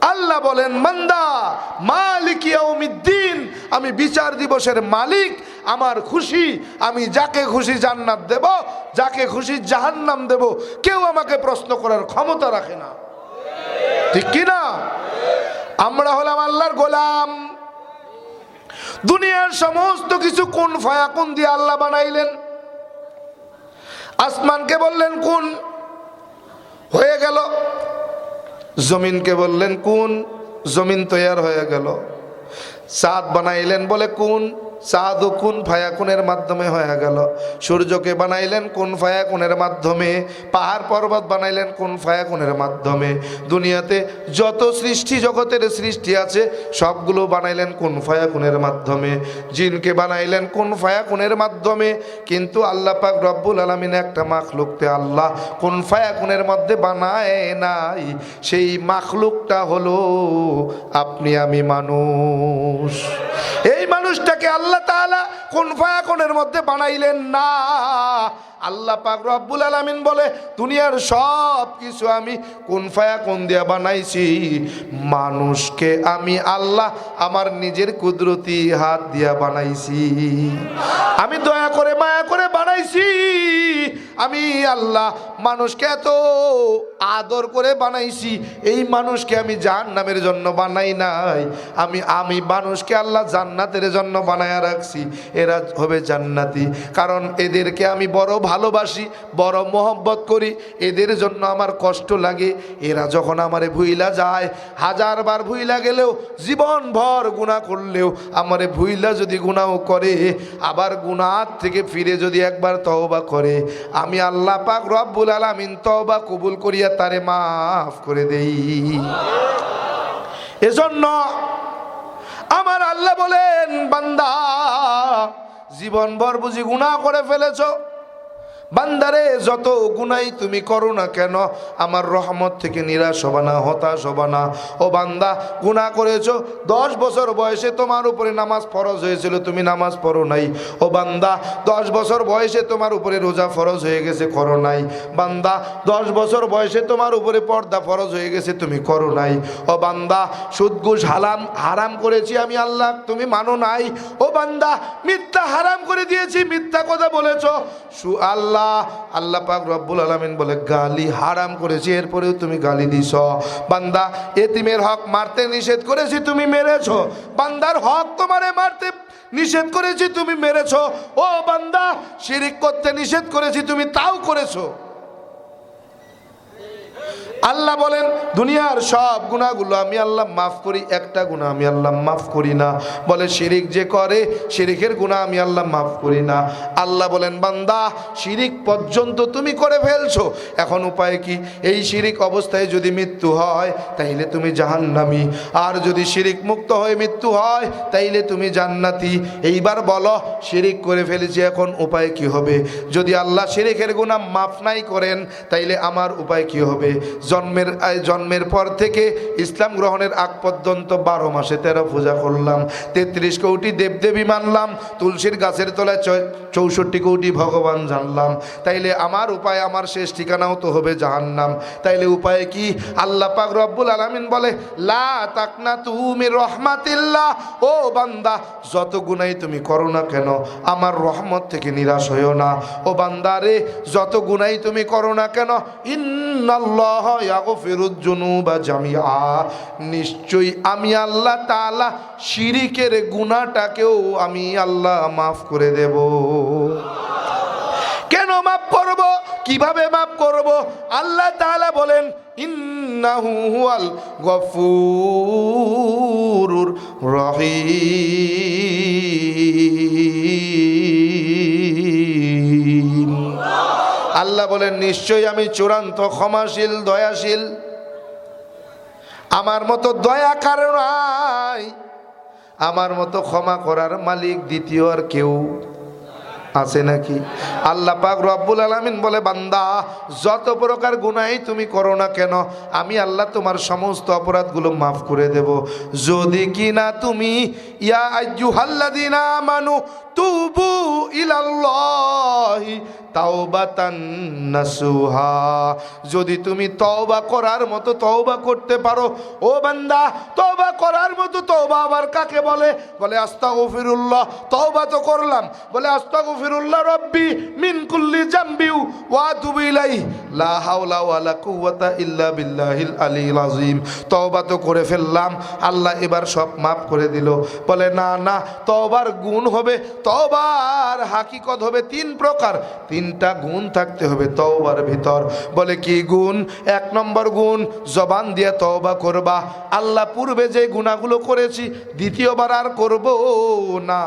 আল্লাহ বলেন, মান্দা, মালিক ইয়াউমিদ্দিন, আমি বিচার দিবসের মালিক, আমার খুশি, আমি যাকে খুশি জান্নাত দেব, যাকে খুশি জাহান্নাম দেব, কেউ আমাকে প্রশ্ন করার ক্ষমতা রাখে না। ঠিক কি না? আমরা হলাম আল্লাহর গোলাম। দুনিয়ার সমস্ত কিছু কোন ফায়াকুন দিয়ে আল্লাহ বানাইলেন? আসমানকে বললেন, কোন? হয়ে গেল। জমিনকে বললেন কোন? জমিন তৈয়ার হয়ে গেল। চাঁদ বানাইলেন বলে কোন? চাঁদ ও কোন ফায়াকুনের মাধ্যমে হয়ে গেল। সূর্যকে বানাইলেন কোন ফায়াকুনের মাধ্যমে? পাহাড় পর্বত বানাইলেন কোন ফায়াকুনের মাধ্যমে? দুনিয়াতে যত সৃষ্টি, জগতের সৃষ্টি আছে, সবগুলো বানাইলেন কোন ফায়াকুনের মাধ্যমে? জিনকে বানাইলেন কোন ফায়াকুনের মাধ্যমে? কিন্তু আল্লাহ পাক রব্বুল আলমিন একটা মাখলুকতে আল্লাহ কোন ফায়াকুনের মধ্যে বানায় নাই। সেই মাখলুকটা হলো, আপনি আমি মানুষ। এই মানুষটাকে আল্লাহ তালা কোন ফায়াকনের মধ্যে বানাইলেন না। আল্লাহ পাক রব্বুল আলমিন বলে, দুনিয়ার সব কিছু আমি কোন ফায়া কোন দিয়া বানাইছি। মানুষকে আমি আল্লাহ আমার নিজের কুদরতি হাত দিয়া বানাইছি। আমি দয়া করে মায়া করে বানাইছি আমি আল্লাহ মানুষকে এত আদর করে বানাইছি, এই মানুষকে আমি জাহান্নামের জন্য বানাই নাই। আমি আমি মানুষকে আল্লাহ জান্নাতের জন্য বানায়া রাখছি, এরা হবে জান্নাতি। কারণ এদেরকে আমি বড় ভালোবাসি, বড় মোহব্বত করি, এদের জন্য আমার কষ্ট লাগে। এরা যখন আমারে ভুইলা যায়, হাজারবার ভুইলা গেলেও জীবন ভর গুণা করলেও আমারে ভুইলা যদি গুণাও করে, আবার গুনার থেকে ফিরে যদি একবার তওবা করে আমি আল্লাহ পাক রব্বুল আলামিন তওবা কবুল করিয়া তারে মাফ করে দেই। এজন্য আমার আল্লাহ বলেন, বান্দা জীবন ভর বুঝি গুণা করে ফেলেছো। বান্দারে, যত গুনাই তুমি করো না কেন, আমার রহমত থেকে নিরাশ হবা না, হতাশ হবা না। ও বান্দা গুণা করেছ, দশ বছর বয়সে তোমার উপরে নামাজ ফরজ হয়েছিল, তুমি নামাজ পড়ো নাই। ও বান্দা, দশ বছর বয়সে তোমার উপরে রোজা ফরজ হয়ে গেছে, করো নাই। বান্দা, দশ বছর বয়সে তোমার উপরে পর্দা ফরজ হয়ে গেছে, তুমি করো নাই। ও বান্দা সুদ হালাম, হারাম করেছি আমি আল্লাহ, তুমি মানো নাই। ও বান্দা, মিথ্যা হারাম করে দিয়েছি, মিথ্যা কথা বলেছ। সু আল্লাহ আল্লাহ আল্লাহ পাক রব্বুল আলমিন বলে, গালি হারাম করেছি, এরপরেও তুমি গালি দিছ। বান্দা, এতিমের হক মারতে নিষেধ করেছি, তুমি মেরেছ। বান্দার হক তোমারে মারতে নিষেধ করেছি, তুমি মেরেছ। ও বান্দা, শিরিক করতে নিষেধ করেছি, তুমি তাও করেছ। আল্লাহ বলেন, দুনিয়ার সব গুণাগুলো আমি আল্লাহ মাফ করি, একটা গুণা আমি আল্লাহ মাফ করি না। বলে, শিরিক যে করে, শিরিকের গুণা আমি আল্লাহ মাফ করি না। আল্লাহ বলেন, বান্দা, শিরিক পর্যন্ত তুমি করে ফেলছো। এখন উপায় কি? এই শিরিক অবস্থায় যদি মৃত্যু হয়, তাইলে তুমি জাহান্নামি। আর যদি শিরিক মুক্ত হয়ে মৃত্যু হয়, তাইলে তুমি জান্নাতি। এইবার বলো, শিরিক করে ফেলেছি, এখন উপায় কি হবে? যদি আল্লাহ শিরিকের গুণা মাফ নাই করেন, তাইলে আমার উপায় কি হবে? জন্মের জন্মের পর থেকে ইসলাম গ্রহণের আগ পর্যন্ত বারো মাসে তেরো পূজা করলাম। তেত্রিশ কোটি দেবদেবী মানলাম। তুলসীর গাছের তলায় চৌষট্টি কোটি ভগবান জানলাম। তাইলে আমার উপায়, আমার শেষ ঠিকানাও তো হবে জাহান্নাম। তাইলে উপায় কি? আল্লাহ পাক রব্বুল আলামিন বলে, লা তাকনা তুমি রহমাতিল্লাহ। ও বান্দা, যত গুনাই তুমি করো না কেন, আমার রহমত থেকে নিরাশ হইও না। ও বান্দা রে, যত গুনাই তুমি করো না কেন, ইন্নাল্লাহ ইয়াগফিরুজ জামিআ। নিশ্চয়ই আমি আল্লাহ তাআলা শিরিকের গুনাহটাকেও আমি আল্লাহ মাফ করে দেব। কেন মাফ করব? কীভাবে মাফ করব? আল্লাহ তাআলা বলেন, ইন্নাহু হুয়াল গফুরুর রহিম। বলেন, নিশ্চয়ই আমি চূড়ান্ত, ক্ষমাশীল, দয়াশীল। আমার মতো দয়া কারণ আমার মতো ক্ষমা করার মালিক দ্বিতীয় আর কেউ আছে নাকি? আল্লাহ পাক রব্বুল আলামিন বলে, বান্দা, যত প্রকার গুনাই তুমি করো না কেন, আমি আল্লাহ তোমার সমস্ত অপরাধগুলো মাফ করে দেব। যদি কি না তুমি, ইয়া আইয়ুহাল্লাযিনা আমানু, তুবু ইলাল্লাহি তাওবাতান যদি তুমি তওবা করার মতো তওবা করতে পারো, ও বান্দা, তওবা করার মতো তওবা আবার কাকে বলে? বলে, আস্তাগফিরুল্লাহ, তওবা তো করলাম। বলে, আস্তাগফিরুল্লাহ রব্বি মিন কুল্লি তওবা তো করে ফেললাম। আল্লাহ এবার সব মাফ করে দিল। বলে, না না, তওবার গুণ হবে। তওবার হাকিকত হবে তিন প্রকার। তিনটা গুণ থাকতে হবে তওবার ভিতর। বলে, কি গুণ? এক নম্বর গুণ, জবান দিয়ে তওবা করবা। আল্লাহ পূর্বে যে গুণাগুলো করেছি, দ্বিতীয়বার আর করব না।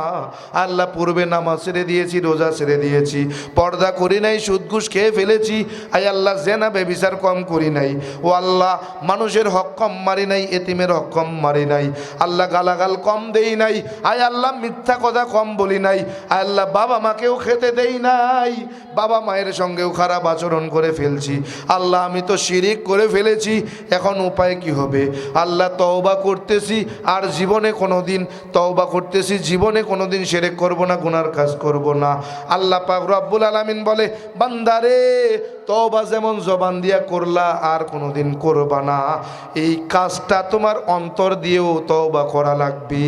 আল্লাহ পূর্বে নামাজ ছেড়ে দিয়েছি, রোজা ছেড়ে দিয়েছি। পর্দা করি নাই সুদ ঘুষ খেয়ে ফেলেছি। আই আল্লাহ, জেনা, বেবিচার কম করি নাই। ও আল্লাহ, মানুষের হক কম মারি নাই, এতিমের হক কম মারি নাই। আল্লাহ গালাগাল কম দেই নাই, আয় আল্লাহ মিথ্যা কথা কম বলি নাই। আয় আল্লাহ, বাবা মাকেও খেতে দেই নাই। বাবা মায়ের সঙ্গেও খারাপ আচরণ করে ফেলছি। আল্লাহ, আমি তো শিরিক করে ফেলেছি, এখন উপায় কি হবে? আল্লাহ, তওবা করতেছি আর জীবনে কোনো দিন তওবা করতেছি, জীবনে কোনো দিন সেরেক করব না, গুনার কাজ করব না। আল্লাহ পাক রব্বুল আলামিন বলে বান্দারে তবা যেমন জবান দিয়া করলা, আর কোনোদিন করবা না। এই কাজটা তোমার অন্তর দিয়েও তবা করা লাগবে।